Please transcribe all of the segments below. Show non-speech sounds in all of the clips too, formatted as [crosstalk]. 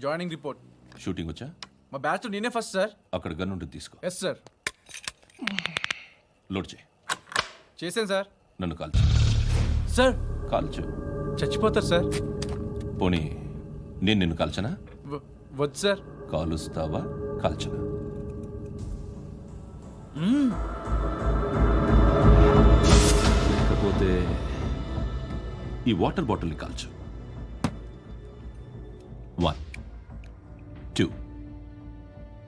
Joining report shooting వచ్చా? మా batch నేనే ఫస్ట్ సార్ అక్కడ గన్ ఉంటుంది తీసుకో. ఎస్ సార్ లోడ్ చేయి. చేశాను సార్ నన్ను కాల్చు సార్ కాల్చు చచ్చిపోతారు సార్ పోనీ నేను నిన్ను కాల్చనా? వ- వద్దు సార్ కాలుస్తావా? కాల్చనా? లేకపోతే ఈ వాటర్ బాటిల్ని కాల్చు. One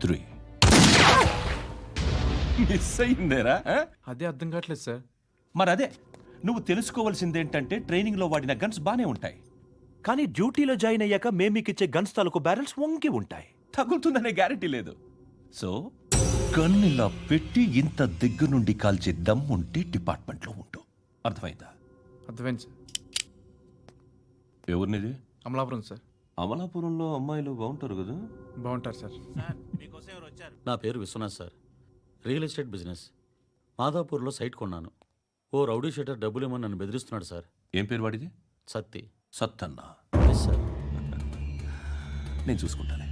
three. మిస్ అయిందేరా ఆ? అదే అర్థం కావట్లేదు సార్. మరి అదే నువ్వు తెలుసుకోవాల్సిందేంటంటే ట్రైనింగ్లో వాడిన గన్స్ బానే ఉంటాయి. కానీ డ్యూటీలో జాయిన్ అయ్యాక మేము మీకు ఇచ్చే గన్స్ తాలూకు బ్యారెల్స్ వంగి ఉంటాయి. తగులుతుందనే గ్యారెంటీ లేదు. సో గన్ ఇలా పెట్టి ఇంత దగ్గర నుండి కాల్చే దమ్ ఉంటే డిపార్ట్మెంట్లో ఉంటూ అర్థమైందా? అర్థమైంది సార్. ఎవరినిది? అమలాపురం సార్. అమలాపురంలో అమ్మాయిలు బాగుంటారు కదా? బాగుంటారు సార్. నా పేరు Viswanath sir. Real estate business. మాధాపూర్లో site కొన్నాను. ఓ రౌడీ షీటర్ డబ్బులు ఇవ్వమని నన్ను బెదిరిస్తున్నాడు సార్. ఏం పేరు వాడిది? సత్తి. సత్తన్న. ఎస్ సార్ నేను చూసుకుంటానే.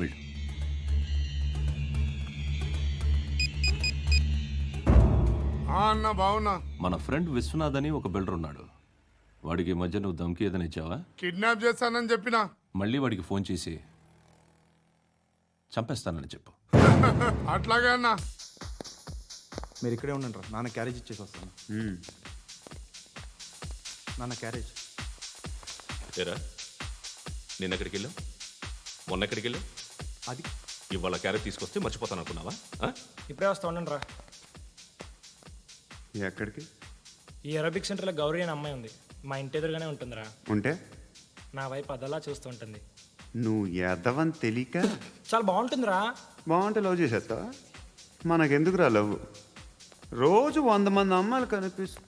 వెళ్ళు. ఆ అన్న బావున్నా. మన ఫ్రెండ్ విశ్వనాథ్ అని ఒక బిల్డర్ ఉన్నాడు. వాడికి ఈ మధ్య నువ్వు దమ్కి ఏదైనా ఇచ్చావా? కిడ్నాప్ చేస్తానని చెప్పిన. మళ్ళీ వాడికి ఫోన్ చేసి చంపేస్తానని చెప్పు. [laughs] అట్లాగే అన్న. మీరు ఇక్కడే ఉండండి రా. నాన్న క్యారేజ్ ఇచ్చేసి వస్తాను. నాన్న క్యారేజ్. ఏరా? నిన్న ఎక్కడికి వెళ్ళావు మొన్న ఎక్కడికి వెళ్ళావు అది. ఇవాళ క్యారెట్ తీసుకొస్తే మర్చిపోతాను అనుకున్నావా ఆ? ఇప్పుడే వస్తా ఉండండి రా. ఎక్కడికి? ఈ అరబిక్ సెంటర్లో గౌరీ అనే అమ్మాయి ఉంది. మా ఇంటి ఎదురుగానే ఉంటుందిరా. ఉంటే? నా వైపు అదలా చూస్తూ ఉంటుంది. నువ్వు ఎదవని తెలియక? చాలా బాగుంటుందిరా. బాగుంటే లవ్ చేసేస్తావా? మనకెందుకురా లవ్? రోజు వంద మంది అమ్మాయిలు కనిపిస్తు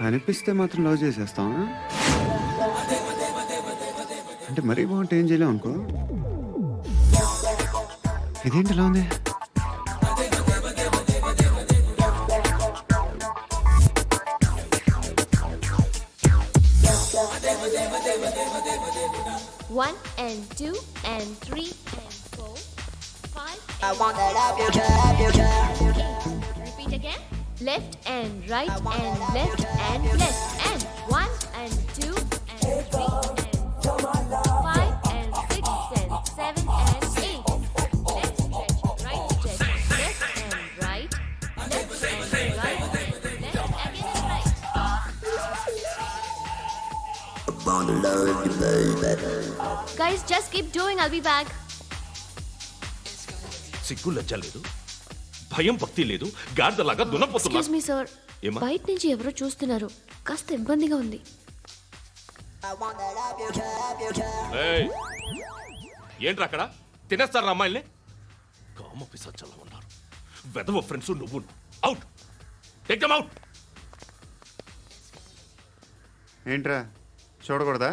కనిపిస్తే మాత్రం లవ్ చేసేస్తావా? అంటే మరీ బాగుంటే ఏం చేయలేం అనుకో. ఇదేంటి ఇలా ఉంది? One and two and three and four, five. I want that up your trap, your trap. Eight. Repeat again. Left and right and left I'll be back. సిగ్గు లజ్జ లేదు. భయం భక్తి లేదు. గాడిదలాగా దున్నపోతున్నా. Excuse me sir? బయట నుంచి ఎవరో చూస్తున్నారు. కాస్త ఇబ్బందిగా ఉంది. ఏయ్! ఏంట్రా అక్కడ? తినేస్తారా అమ్మాయిల్ని? కామ ఉన్నారు వెదవ ఫ్రెండ్స్ నువ్వు. అవుట్ టేక్ దమ్ అవుట్ ఏంట్రా? చూడకూడదా?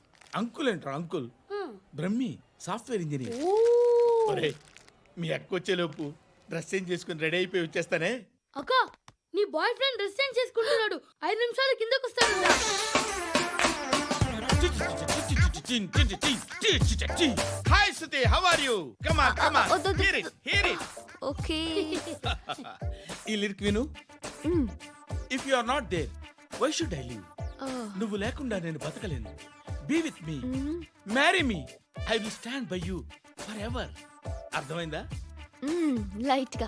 అంకుల్ ఏంట్రా అంకుల్. Brahmi software engineer. ఒరేయ్, మీ అక్క వచ్చేలోపు డ్రెస్ చేంజ్ చేసుకుని రెడీ అయిపోయి వచ్చేస్తానే? అక్క నీ బాయ్ ఫ్రెండ్ డ్రెస్ చేంజ్ చేసుకుంటున్నాడు. ఐదు నిమిషాలు కిందకు వస్తాడు hi Shruti how are you come on come on వద్దు, వద్దు. Hear it hear it okay. ఈ లిరిక్ విను. If you are not there why should I live నువ్వు లేకుండా నేను బతకలేను. Be with me marry me I will stand by you forever అర్థమైందా? లైట్గా.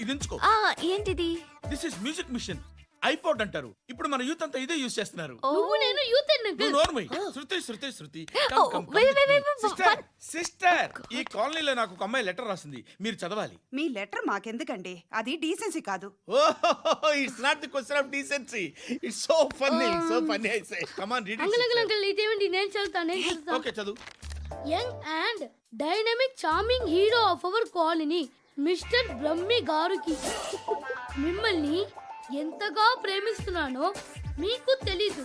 ఇది ఉంచుకో. ఆ ఏంటిది? This is music machine iPod అంటారు. ఇప్పుడు మన యూత్ అంతా ఇదే యూస్ చేస్తున్నారు. నేను యూత్ నువ్వు నోర్మై. Shruti Shruti Shruti. Oh, wait, wait, wait, wait, sister what? Sister ఈ కాలనీలో నాకు ఒక అమ్మాయి లెటర్ రాసింది. మీరు చదవాలి. మీ లెటర్ మాకెందుకండి? అది డీసెన్సీ కాదు. It's not the question of decency it's so funny so funny I say come on read uncle uncle ఇదేమిటి నేను చదువుతా నేను చదువుతా ఓకే చదువు. Young and dynamic charming hero of our colony mister Brahmi గారికి మిమ్మల్ని ఎంతగా ప్రేమిస్తున్నానో మీకు తెలీదు.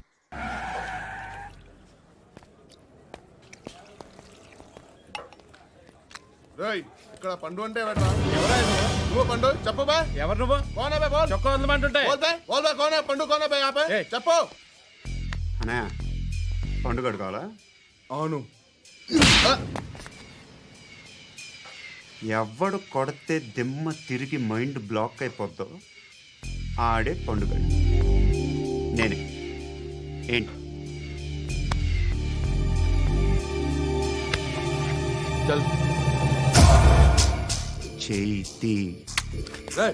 రేయ్ ఇక్కడ పండు అంటే ఎవరా నువ్వు పండు చెప్పు బా. ఎవరు నువ్వు? కోనా బే బోల్. చొక్కా వదలమంటుంటే బోల్ బే బోల్ బే కోనా పండు కోనా బే ఆపే. ఏయ్. చెప్పు. అన్నయ్య పండుగ కావాలా? అవును. ఎవడు కొడితే దిమ్మ తిరిగి మైండ్ బ్లాక్ అయిపోద్దో ఆడే పండుగ నేనే. ఏంటి? చల్. చేతి. రేయ్,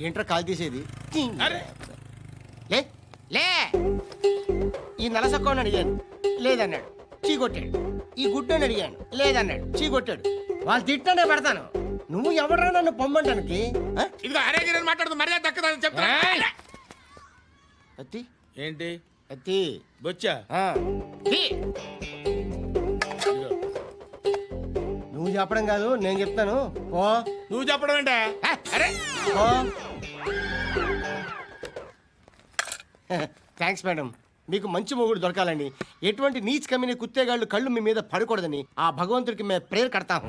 ఏంట్రా కాల్ తీసేది. అరే. లే లే. ఈ నలసక్కని అడిగాను. లేదన్నాడు. చీ కొట్టాడు ఈ గుడ్డని అడిగాను. లేదన్నాడు. చీ కొట్టాడు వాళ్ళు తిట్టానే పెడతాను. నువ్వు ఎవడరా నన్ను పొమ్మంటానికి? ఆ? ఇదిగో అరే గిరని మాట్లాడుతూ మర్యాద దక్కదని చెప్తా అత్తి? ఏంటి? అత్తి. బొచ్చా? ఆ. తీ. నువ్వు చెప్పడం కాదు నేను చెప్తాను. ఓ. నువ్వు చెప్పడం అరే. ఓ. [laughs] థ్యాంక్స్ మేడం మీకు మంచి మొగుడు దొరకాలని ఎటువంటి నీచ్ కమ్మిన కుత్తేగాళ్ళు కళ్ళు మీ మీద పడకూడదని ఆ భగవంతుడికి మేము ప్రేయర్ కడతాము.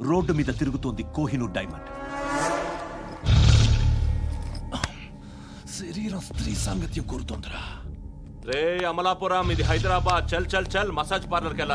రోడ్డు మీద తిరుగుతోంది కోహినూర్ డైమండ్. శరీరం స్త్రీ సాంగత్యం కోరుతోందిరా. రే అమలాపురం ఇది హైదరాబాద్. చల్ చల్ చల్ మసాజ్ పార్లర్కి వెళ్ళాలి